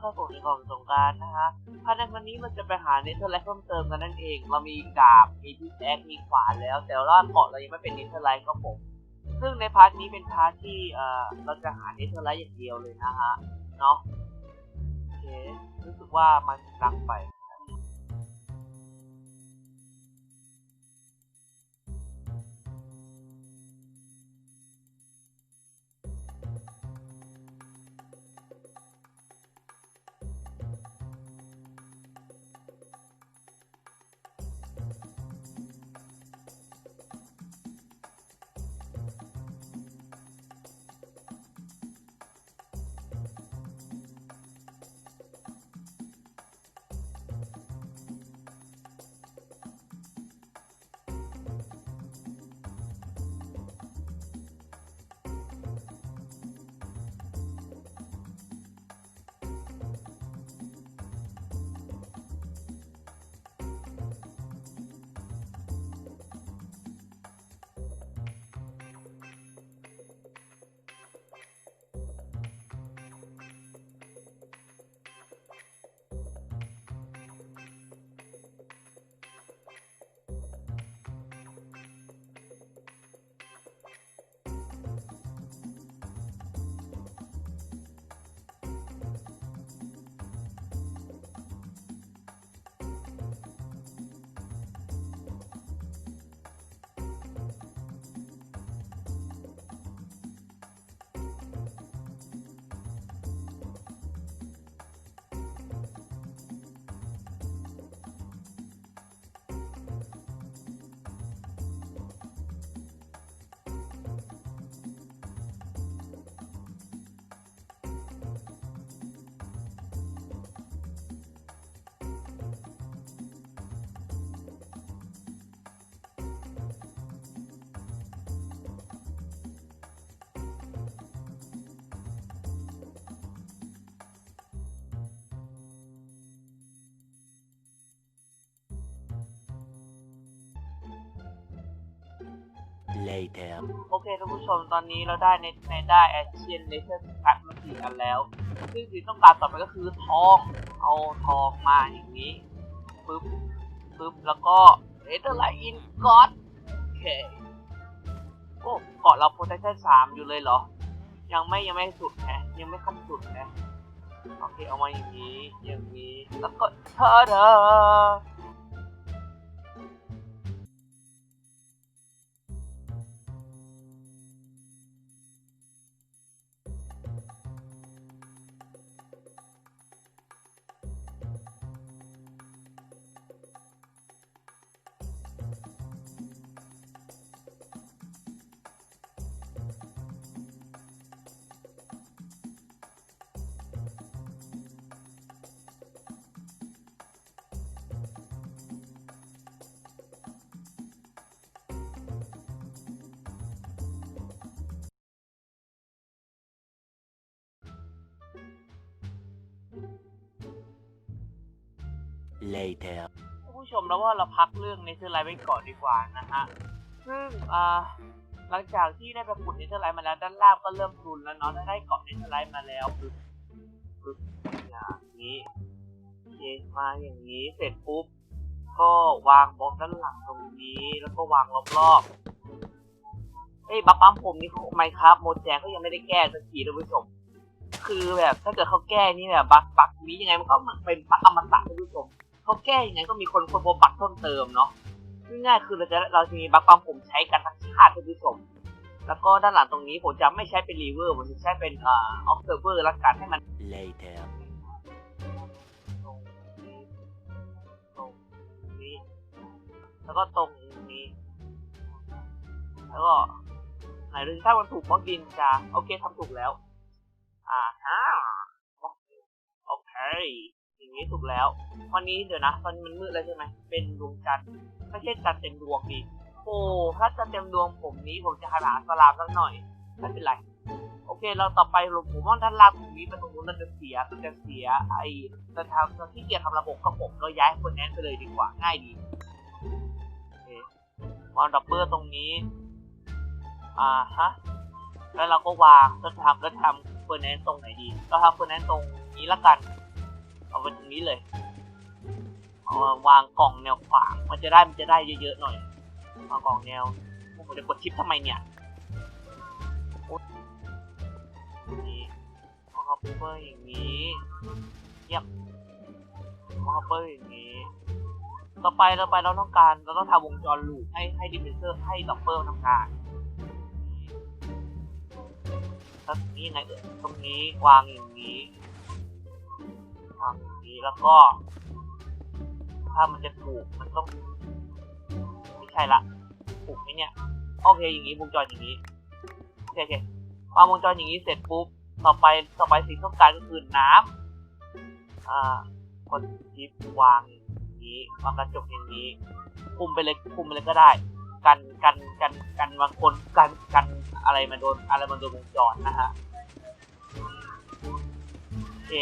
เข้าสู่ในกองสงการนะคะภายในวันนี้เราจะไปหาเนเธอร์ไลท์เพิ่มเติมกันนั่นเอง เรามีดาบ มีพิกแอคมีขวานแล้ว แต่ว่าเกาะเรายังไม่เป็นเนเธอร์ไลท์ก็ผม ซึ่งในพาร์ทนี้เป็นพาร์ทที่เอ่อเราจะหาเนเธอร์ไลท์อย่างเดียวเลยนะฮะ เนาะ โอเค รู้สึกว่ามันดังไป later โอเคท่านผู้ชมตอนนี้เราได้ในในได้แอชเชียนเลเทอร์คัตมาสี่อันแล้วซึ่งสิ่งต้องการต่อไปก็คือทอง เอาทองมาอย่างนี้ปึ๊บปึ๊บแล้วก็เลเทอร์ไลน์อินก็อดโอเคโอ้เกาะเราโพเทชียลสามอยู่เลยเหรอ ยังไม่ยังไม่สุดแฮะยังไม่ขั้นสุดแฮะโอเคเอามาอย่างนี้อย่างนี้แล้วก็เธอเธอ later ผู้ชมแล้วว่าเราพักเรื่องเนเธอร์ไลท์ไว้ก่อนดีกว่านะฮะ ซึ่งอ่าหลังจากที่ได้ไปขุดเนเธอร์ไลท์มาแล้วด้านล่างก็เริ่มพรุนแล้วเนาะได้เกาะเนเธอร์ไลท์มาแล้วปึ๊บปึ๊บอย่างนี้โอเคมาอย่างนี้เสร็จปุ๊บ ก็วางบล็อกด้านหลังตรงนี้แล้วก็วางรอบๆเอ้ยบัฟปั๊มผมนี่ไมครับโมแจก็ยังไม่ได้แก้สักทีท่านผู้ชมคือแบบถ้าเกิดเขาแก้นี่แบบบักบักนี้ยังไงมันก็เป็นบักอมตะท่านผู้ชม เขาแก้ยังไงก็มีคนคนพบบักเพิ่มเติมเนาะง่ายๆคือเราจะเราจะมีบักปั๊มผมใช้กันทั้งชาติท่านผู้ชมแล้วก็ด้านหลังตรงนี้ผมจะไม่ใช้เป็นรีเวอร์ผมจะใช้เป็นอ่าออฟเซอร์เวอร์ละกันให้มัน later ตรงนี้ตรงนี้ แล้วก็ตรงนี้ แล้วก็ไหนดูสิถ้ามันถูกบล็อกดินจะโอเคทำถูกแล้ว อ่าฮะโอเค อย่างนี้ถูกแล้ววันนี้เดี๋ยวนะตอนนี้มันมืดแล้วใช่ไหมเป็นดวงจันทร์ไม่ใช่จันทร์เต็มดวงดีโอ้ถ้าจันทร์เต็มดวงผมนี้ผมจะหาสลามสักหน่อยไม่เป็นไรโอเค เราต่อไปเราผมว่าด้านล่างตรงนี้เป็นตรงนู้นเราจะเสียเราจะเสียไอ้เราทำเราที่เกียจทำระบบกับผมเราย้ายคนแอนไปเลยดีกว่าง่ายดีโอเควางดับเบิลตรงนี้อ่าฮะแล้วเราก็วางแล้วทำแล้วทำเฟอร์แนนตรงไหนดีก็ทำเฟอร์แนนตรงนี้ละกัน เอาไปตรงนี้เลยเอาวางกล่องแนวขวาง มันจะได้มันจะได้เยอะๆหน่อย วางกล่องแนวผมจะกดชิปทำไมเนี่ยนี่เอคัพเปอร์อย่างนี้เยี่ยมเอาคัพเปอร์อย่างนี้ ต่อไปต่อไปเราต้องการเราต้องทำวงจรลูปให้ให้ดิเฟนเซอร์ให้ดับเบิลทำงานแล้วนี้ยังไงเอ่ยตรงนี้วางอย่างนี้ วางอย่างนี้แล้วก็ ถ้ามันจะถูกมันต้อง ไม่ใช่ละถูกไหมเนี่ยโอเคอย่างนี้วงจรอย่างนี้โอเคโอเควางวงจรอย่างนี้เสร็จปุ๊บต่อไปต่อไปสิ่งที่ต้องการก็คือน้ำอ่ากดชิปวางอย่างนี้วางกระจกอย่างนี้ คุมไปเลยคุมไปเลยก็ได้กันกันกันกันบางคนกันกันอะไรมาโดนอะไรมาโดนวงจรนะฮะ เค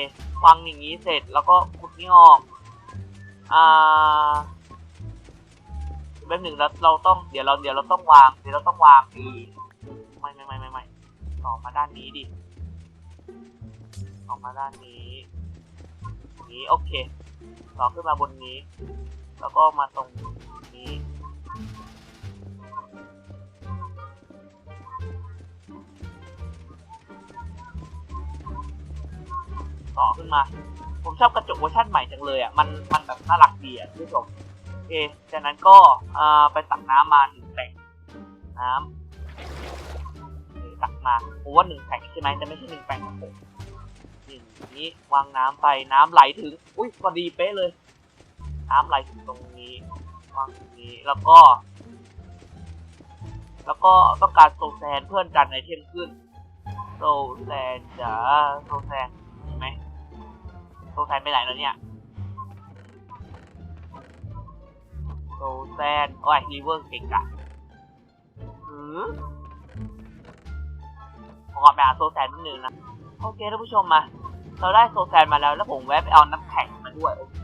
วางอย่างนี้เสร็จแล้วก็ขุดนี่ออกอ่าแป๊บหนึ่งแล้วเราต้องเดี๋ยวเราเดี๋ยวเราต้องวางเดี๋ยวเราต้องวางอีไม่ไม่ไม่ไม่ไม่ต่อมาด้านนี้ดิต่อมาด้านนี้นี้โอเค ต่อขึ้นมาบนนี้ แล้วก็มาตรงนี้ ต่อขึ้นมา ผมชอบกระจกเวอร์ชันใหม่จังเลยอะมันมันแบบน่ารักดีอะคุณผู้ชมโอเคจากนั้นก็อ่าไปตักน้ำมาหนึ่งแตงน้ำโอเคตักมาผมว่าหนึ่งแตงใช่ไหมแต่ไม่ใช่หนึ่งแตงของผมอย่างนี้วางน้ำไปน้ำไหลถึง อุ้ยพอดีเป๊ะเลย น้ำไหลถึงตรงนี้วางตรงนี้แล้วก็ แล้วก็ต้องการโซแซนเพื่อนกันไอเทมขึ้นโซแซนจ๋าโซแซน โซแซนไปไหนแล้วเนี่ยโซแซนโอ้ยรีเวอร์สเก่งกะหือขอไปหาโซแซนนิดนึงนะ โอเคท่านผู้ชมมา เราได้โซแซนมาแล้ว แล้วผมแวะไปเอาน้ำแข็งมาด้วย โอเค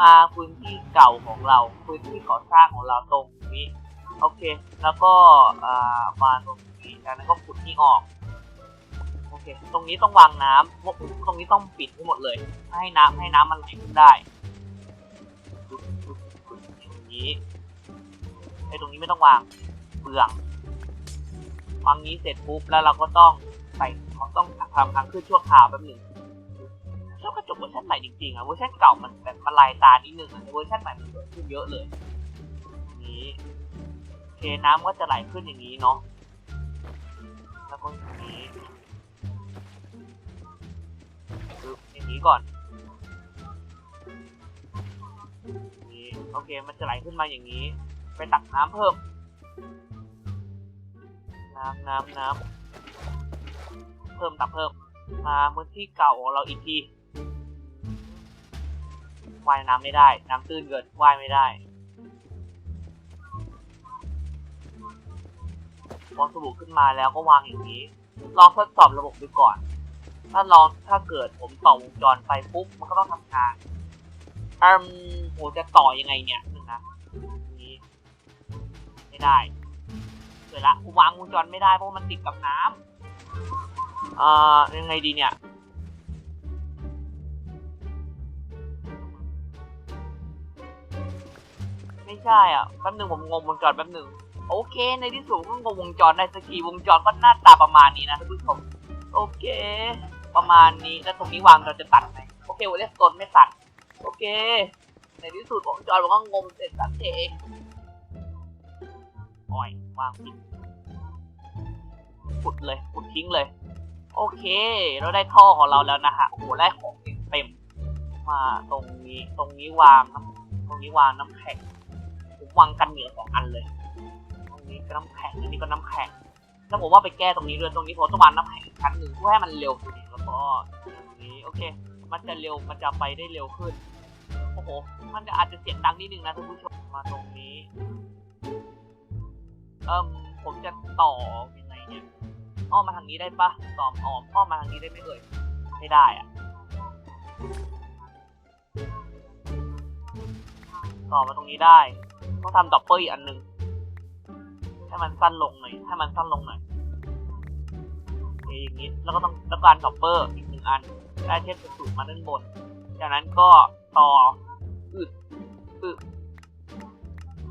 มาพื้นที่เก่าของเรา พื้นที่ก่อสร้างของเราตรงนี้ โอเค แล้วก็อ่ามาตรงนี้จากนั้นก็ขุดนี่ออก ตรงนี้ต้องวางน้ำตรงนี้ต้องปิดให้หมดเลย ให้น้ำให้น้ำมันไหลขึ้นได้อย่างนี้ไอ้ตรงนี้ไม่ต้องวางเปลืองวางนี้เสร็จปุ๊บแล้วเราก็ต้องใส่ต้องทำทางขึ้นชั่วคราวแป๊บหนึงชอบกระจกเวอร์ชันใหม่จริงๆอะเวอร์ชันเก่ามันแบบมันลายตานิดนึงอะเวอร์ชันใหม่มันสวยขึ้นเยอะเลยอย่างนี้เคน้ำก็จะไหลขึ้นอย่างนี้เนาะแล้วก็อย่างนี้ นี้ก่อนนี้โอเค มันจะไหลขึ้นมาอย่างนี้ ไปตักน้ำเพิ่ม น้ำน้ำน้ำเพิ่มตักเพิ่ม มาพื้นที่เก่าของเราอีกทีว่ายน้ำไม่ได้ น้ำตื้นเกินว่ายไม่ได้พอสบู่ขึ้นมาแล้วก็วางอย่างนี้ ลองทดสอบระบบดูก่อน ถ้าลองถ้าเกิดผมต่อวงจรไปปุ๊บมันก็ต้องทำงานอืมผมจะต่อยังไงเนี่ยนึงนะนี้ไม่ได้เกิดละผมวางวงจรไม่ได้เพราะมันติดกับน้ำอ่ายังไงดีเนี่ยไม่ใช่อะแป๊บหนึงผมงงวงจรแป๊บหนึงโอเค ในที่สุดก็งงวงจรได้สักทีวงจรก็หน้าตาประมาณนี้นะท่านผู้ชมโอเค ประมาณนี้แล้วตรงนี้วางเราจะตัดไหมโอเควันนี้ตนไม่ตัด โอเค ในที่สุดวงจรมันก็งงเสร็จสักทีโอ้ยวางผิดขุดเลยขุดทิ้งเลย โอเค เราได้ท่อของเราแล้วนะฮะโอ้โหได้ของเต็มมาตรงนี้ตรงนี้วางน้ำตรงนี้วางน้ำแข็งผมวางกันเหนียวสองอันเลย ตรงนี้ก็น้ำแข็งอันนี้ก็น้ำแข็ง แล้วผมว่าไปแก้ตรงนี้ด้วยตรงนี้ผมต้องวางน้ำแข็งชั้นหนึ่งเพื่อให้มันเร็วขึ้นแล้วก็อย่างนี้โอเค มันจะเร็วมันจะไปได้เร็วขึ้นโอ้โหมันจะอาจจะเสียงดังนิดนึงนะท่านผู้ชมมาตรงนี้เอิ่มผมจะต่อยังไงเนี่ยอ้อมมาทางนี้ได้ปะต่อมอ้อมอ้อมมาทางนี้ได้ไหมเอ่ยไม่ได้อะต่อมาตรงนี้ได้ต้องทำดับเบิลอีกอันหนึ่ง มันสั้นลงหน่อย ให้มันสั้นลงหน่อยออย่างนี้ แล้วก็ต้องแล้วการดับเบิลอีกหนึ่งอัน ได้เทปสูตรมาด้านบน จากนั้นก็ต่ออึดอึด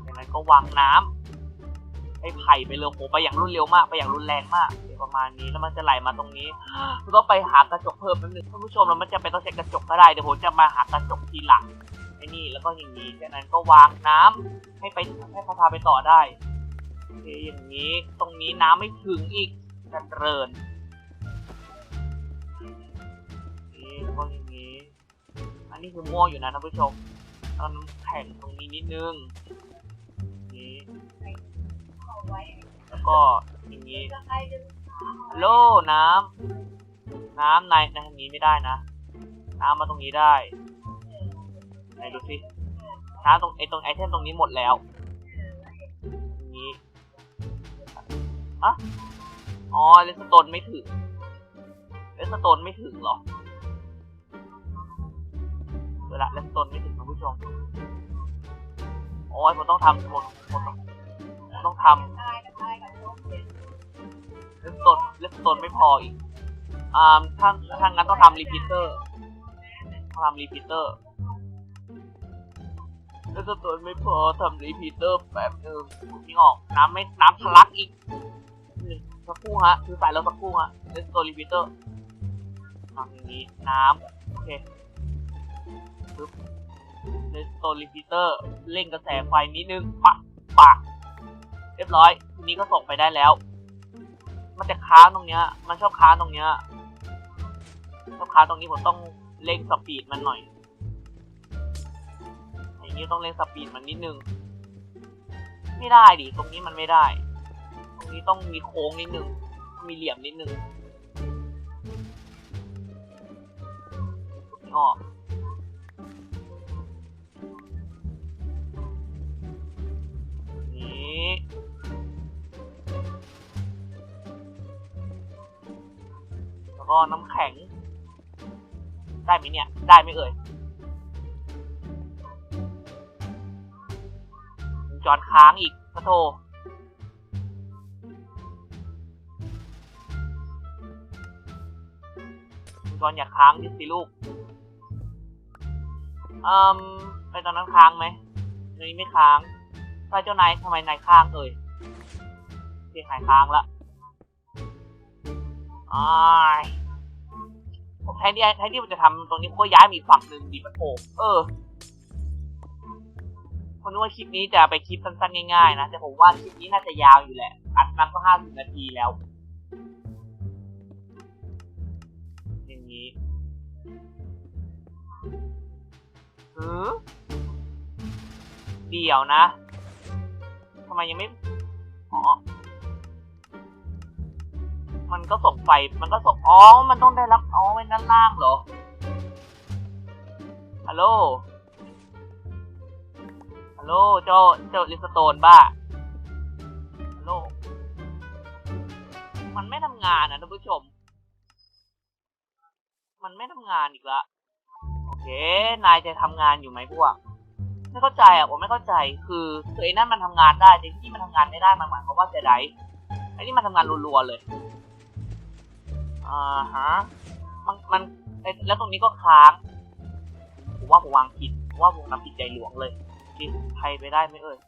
จากนั้นก็วางน้ำให้ไผ่ไปเลยโหไปอย่างรวดเร็วมาก ไปอย่างรุนแรงมากเดี๋ยวประมาณนี้ แล้วมันจะไหลมาตรงนี้เราต้องไปหากระจกเพิ่มแป๊บนึงท่านผู้ชมเราไม่จำเป็นต้องใช้กระจกก็ได้ เดี๋ยวผมจะมาหากระจกทีหลังไอ้นี่ แล้วก็อย่างนี้จากนั้นก็วางน้ำให้ไปให้เขาพาไปต่อได้ เคอย่างนี้ตรงนี้น้ำไม่ถึงอีกเริญนี่แล้วก็อย่างนี้ อันนี้คือม่วอยู่นะท่านผู้ชมเอาน้ำแข็งตรงนี้นิดนึงนี่แล้วก็อย่างนี้ฮัลโลน้ำน้ำในในทางนี้ไม่ได้นะ น้ำมาตรงนี้ได้ไหนดูสิน้ำตรงไอตรงไอเทมตรงนี้หมดแล้ว อะอ๋อเลสโตนไม่ถึงเลสโตนไม่ถึงหรอเวลาเล่นต้นไม่ถึงคุณผู้ชมโอ้ยผมต้องทำผมผมต้องผมต้องทำเล่นต้นเล่นต้นไม่พออีกอ่าถ้าถ้างั้นต้องทำรีพิเตอร์ต้องทำรีพิเตอร์เล่นต้นไม่พอทำรีพิเตอร์แป๊บนึงนี่ออกน้ำไม่น้ำทะลักอีก สักครู่ฮะคือส่แล้วสักครู่ฮะเล่นต้นรีพิเตอร์ทำอย่างนี้น้ำโอเคในโซลิฟิเตอร์เร่งกระแสไฟนิดนึงปะปะเรียบร้อยทีนี้ก็ส่งไปได้แล้ว มันจะค้างตรงเนี้ย มันชอบค้างตรงเนี้ยชอบค้างตรงนี้ผมต้องเร่งสปีดมันหน่อยอย่างนี้ต้องเร่งสปีดมันนิดนึง ไม่ได้ดิตรงนี้มันไม่ได้ นี้ต้องมีโค้งนิดนึง มีเหลี่ยมนิดนึงออกนี้แล้วก็น้ำแข็ง ได้ไหมเนี่ย ได้ไหมเอ่ยวงจรค้างอีกพระโท วงจรอย่าค้างดิสิลูกอืมไปตอนนั้นค้างไหมนนี้ไม่ค้างพระเจ้านายทำไมนายค้างเอ่ยเรียกหายค้างละอ้ายผมแทนที่แทนที่มันจะทำตรงนี้ผมก็ย้ายมีฝั่งหนึ่งดีมันโผเออผมนึกว่าคลิปนี้จะไปคลิปสั้นๆง่ายๆนะ แต่ผมว่าคลิปนี้น่าจะยาวอยู่แหละ อัดมาก็ห้าสิบนาทีแล้ว อย่างนี้หือเดี๋ยวนะทำไมยังไม่อ๋อมันก็ส่งไฟ มันก็ส่ง อ๋อ มันต้องได้รับ อ๋อไว้ด้านล่างเหรอ ฮัลโหล ฮัลโหล เจ้า เจ้าลิสโตนบ้า ฮัลโหล มันไม่ทำงานนะท่านผู้ชม มันไม่ทำงานอีกละ โอเค นายจะทำงานอยู่ไหมพวก ไม่เข้าใจอะผมไม่เข้าใจ คือคือไอ้นั่นมันทำงานได้แต่ที่มันทำงานไม่ได้มันหมายความว่าจะไดไอ้นี่มันทำงานรัวๆเลย อ่าฮะ มันมันแล้วตรงนี้ก็ค้าง ผมว่าผมวางผิดผมว่าผมทำผิดใจหลวงเลยดิใครไปได้ไหมเอ่ย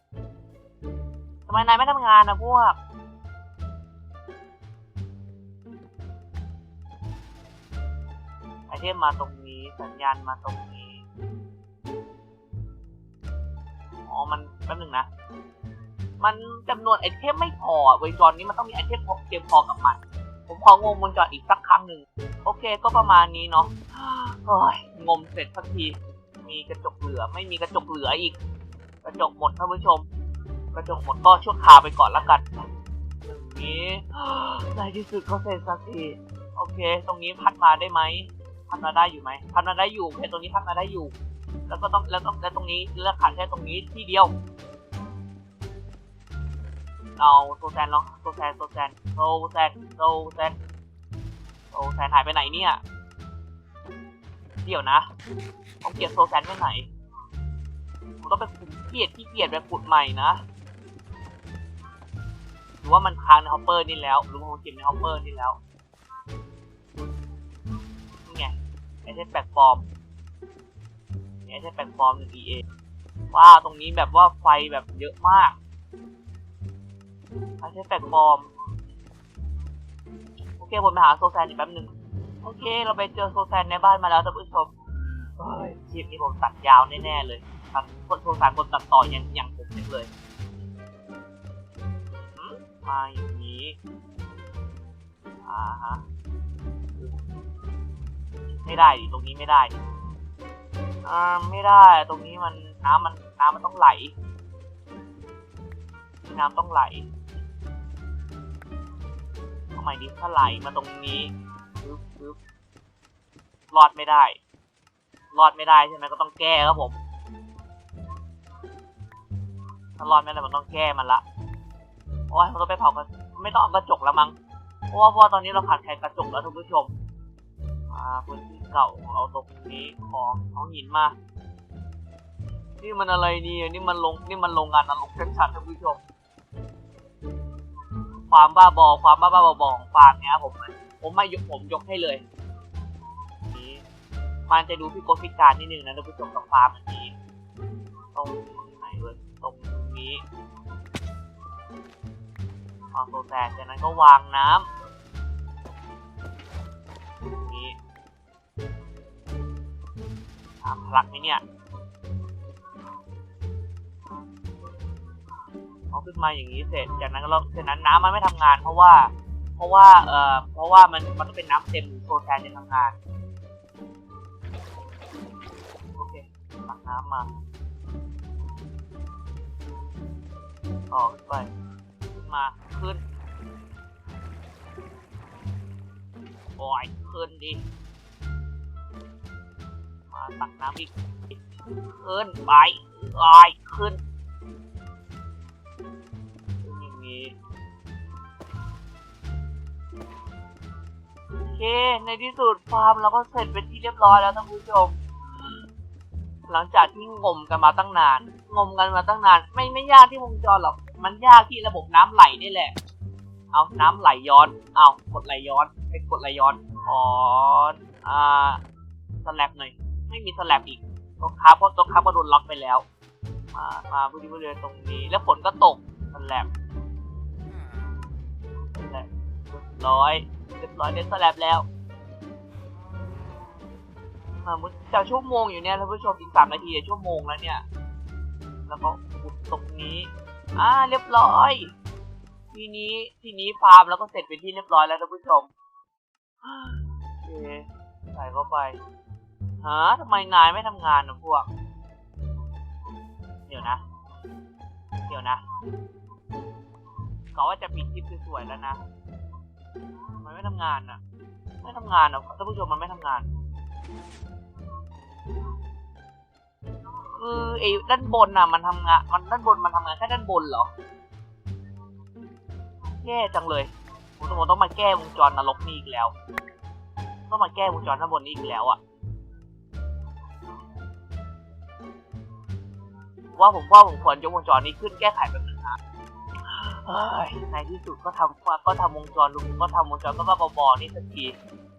ทำไมนายไม่ทำงานนะพวก ไอเทมมาตรงนี้สัญญาณมาตรงนี้ อ๋อ มันแป๊บนึงนะ มันจำนวนไอเทมไม่พออะวจรนี้มันต้องมีไอเทมเพียงพอกับมัน ผมของงวงจรอีกสักครั้งหนึ่ง โอเคก็ประมาณนี้เนาะโอ้ยงมเสร็จสักที มีกระจกเหลือ ไม่มีกระจกเหลืออีก กระจกหมดท่านผู้ชม กระจกหมดก็ชั่วคราวไปก่อนละกันอย่างนี้ในที่สุดก็เสร็จสักที โอเค ตรงนี้พัดมาได้ไหม พัดมาได้อยู่ไหมพัดมาได้อยู่แค่ตรงนี้พัดมาได้อยู่ แล้วก็ต้องแล้วต้องแล้วตรงนี้เลือกขาดแค่ตรงนี้ที่เดียว เอาโซแซนเนาะโซแซนโซแซนโซแซนโซแซนโซแซนหายไปไหนเนี่ย เดี๋ยวนะผมเกลียดโซแซนไปไหนผมต้องไปเกลียดที่เกลียดแบบขุดใหม่นะหรือว่ามันค้างในฮอปเปอร์นี่แล้วหรือว่าผมเก็บในฮอปเปอร์นี่แล้ว เทมแปลกปลอมเนี่ยใช่แปลตฟอร์มหนึ่ง EA ว่าตรงนี้แบบว่าไฟแบบเยอะมากไม่ใช่แปลตฟอร์มโอเคผมไปหาโซแซนอีกแป๊บหนึ่งโอเค เราไปเจอโซแซนในบ้านมาแล้วท่านผู้ชมเฮ้ยคลิปนี้ผมตัดยาวแน่ๆเลยตัดคนโซแซนคนตัดต่ออย่างอย่างผมเลยมมาอย่างนี้ อ่าฮะ ไม่ได้ดิตรงนี้ไม่ได้ดิอ่าไม่ได้ตรงนี้มันน้ำมันน้ำมันต้องไหล น้ำต้องไหลทำไมดิถ้าไหลมาตรงนี้ปึ๊บปึ๊บรอดไม่ได้ รอดไม่ได้ใช่ไหมก็ต้องแก้ครับผมถ้ารอดไม่ได้มันต้องแก้มันละโอ้ยมันต้องไปเผากระไม่ต้องเอากระจกแล้วมั้งเพราะว่าตอนนี้เราขาดแคลนกระจกแล้วท่านผู้ชม พื้นที่เก่าเอาตรงนี้ของเอาหินมา นี่มันอะไรนี่นี่มันลงนี่มันโรงงานนรกชัดๆท่านผู้ชม ความบ้าบอความบ้าบ้าบอของฟาร์มเนี้ยผมผมไม่ยกผมยกให้เลยนี่มันจะดูพิกลพิการนิดนึงนะท่านผู้ชมกับฟาร์มอันนี้ตรงไหนเว้ยตรงนี้วางโซแซนจากนั้นก็วางน้ำนี้ พลักไหมเนี่ยเอาขึ้นมาอย่างนี้เสร็จ จากนั้นเราจากนั้นน้ำมันไม่ทำงาน เพราะว่า เพราะว่า เอ่อ เพราะว่ามันมันต้องเป็นน้ำเต็มโซแซนจะทำงาน โอเคตักน้ำมาต่อขึ้นไป ขึ้นมา ขึ้น โอ้ยขึ้นดิ ตักน้ำอีกขึ้นไปโอ้ยขึ้นอย่างนี้โอเค ในที่สุดฟาร์มเราก็เสร็จเป็นที่เรียบร้อยแล้วท่านผู้ชม หลังจากที่งมกันมาตั้งนาน งมกันมาตั้งนาน ไม่ไม่ยากที่วงจรหรอก มันยากที่ระบบน้ำไหลนี่แหละ เอาน้ำไหลย้อน เอากดไหลย้อน ไปกดไหลย้อนขออ่าสแลบหน่อย ไม่มีสแลบอีกตัวคาร์บเพราะตัวคาร์บก็โดนล็อกไปแล้ว มามาบริเวณตรงนี้ แล้วฝนก็ตกสแลบสแลบเรียบร้อยเรียบร้อยได้สแลบแล้วอ่ามุดจะชั่วโมงอยู่เนี่ยท่านผู้ชมอีกสามนาทีชั่วโมงแล้วเนี่ย แล้วก็ขุดตรงนี้ อ่าเรียบร้อย ทีนี้ทีนี้ฟาร์มแล้วก็เสร็จเป็นที่เรียบร้อยแล้วท่านผู้ชมโอเคใส่เข้าไป ฮะทำไมนายไม่ทำงานนะพวก เดี๋ยวนะ เดี๋ยวนะเขาว่าจะปิดคลิปสวยๆแล้วนะ มันไม่ทำงานอะ ไม่ทำงานอะท่านผู้ชมมันไม่ทำงาน คือไอ้ด้านบนน่ะ มันทำงาน มันด้านบนมันทำงานแค่ด้านบนเหรอ แย่จังเลยผมต้องผมต้องมาแก้วงจรนรกนี่อีกแล้ว ต้องมาแก้วงจรด้านบนนี้อีกแล้วอะ ว่าผมว่าผมควรยกวงจรนี้ขึ้นแก้ไขแบบนึงฮะในที่สุดก็ทำก็ทำวงจรลุงก็ทำวงจรก็บ้าบอๆนี่สักที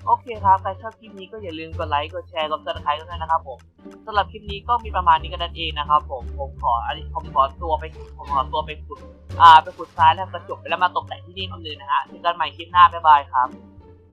โอเคครับ ใครชอบคลิปนี้ก็อย่าลืมกดไลค์ กดแชร์ กดซับสไครต์กันด้วยนะครับผมสำหรับคลิปนี้ก็มีประมาณนี้กันนั่นเองนะครับผม ผมขออันนี้ผมขอตัวไป ผมขอตัวไปขุด อ่า ไปขุดทรายแล้วกระจกไปแล้วมาตกแต่งที่นี่คนอื่นนะฮะเจอกันใหม่คลิปหน้า บ๊ายบายครับ